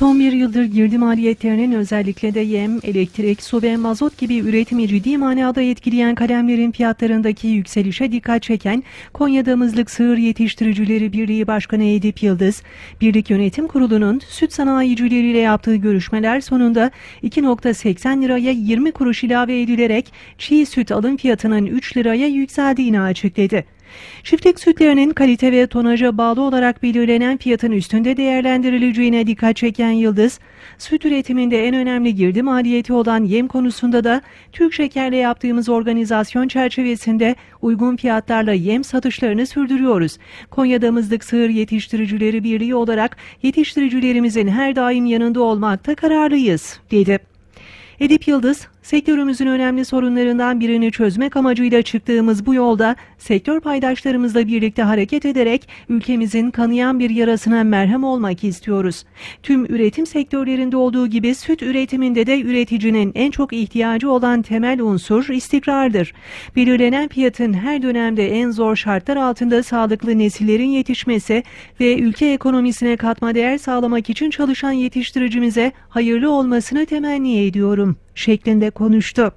Son bir yıldır girdi maliyetlerinin özellikle de yem, elektrik, su ve mazot gibi üretimi ciddi manada etkileyen kalemlerin fiyatlarındaki yükselişe dikkat çeken Konya Damızlık Sığır Yetiştiricileri Birliği Başkanı Edip Yıldız, Birlik Yönetim Kurulu'nun süt sanayicileriyle yaptığı görüşmeler sonunda 2.80 liraya 20 kuruş ilave edilerek çiğ süt alım fiyatının 3 liraya yükseldiğini açıkladı. Çiftlik sütlerinin kalite ve tonaja bağlı olarak belirlenen fiyatın üstünde değerlendirileceğine dikkat çeken Yıldız, süt üretiminde en önemli girdi maliyeti olan yem konusunda da Türk Şeker'le yaptığımız organizasyon çerçevesinde uygun fiyatlarla yem satışlarını sürdürüyoruz. Konya Damızlık Sığır Yetiştiricileri Birliği olarak yetiştiricilerimizin her daim yanında olmakta kararlıyız, dedi. Edip Yıldız, sektörümüzün önemli sorunlarından birini çözmek amacıyla çıktığımız bu yolda sektör paydaşlarımızla birlikte hareket ederek ülkemizin kanayan bir yarasına merhem olmak istiyoruz. Tüm üretim sektörlerinde olduğu gibi süt üretiminde de üreticinin en çok ihtiyacı olan temel unsur istikrardır. Belirlenen fiyatın her dönemde en zor şartlar altında sağlıklı nesillerin yetişmesi ve ülke ekonomisine katma değer sağlamak için çalışan yetiştiricimize hayırlı olmasını temenni ediyorum şeklinde konuştu.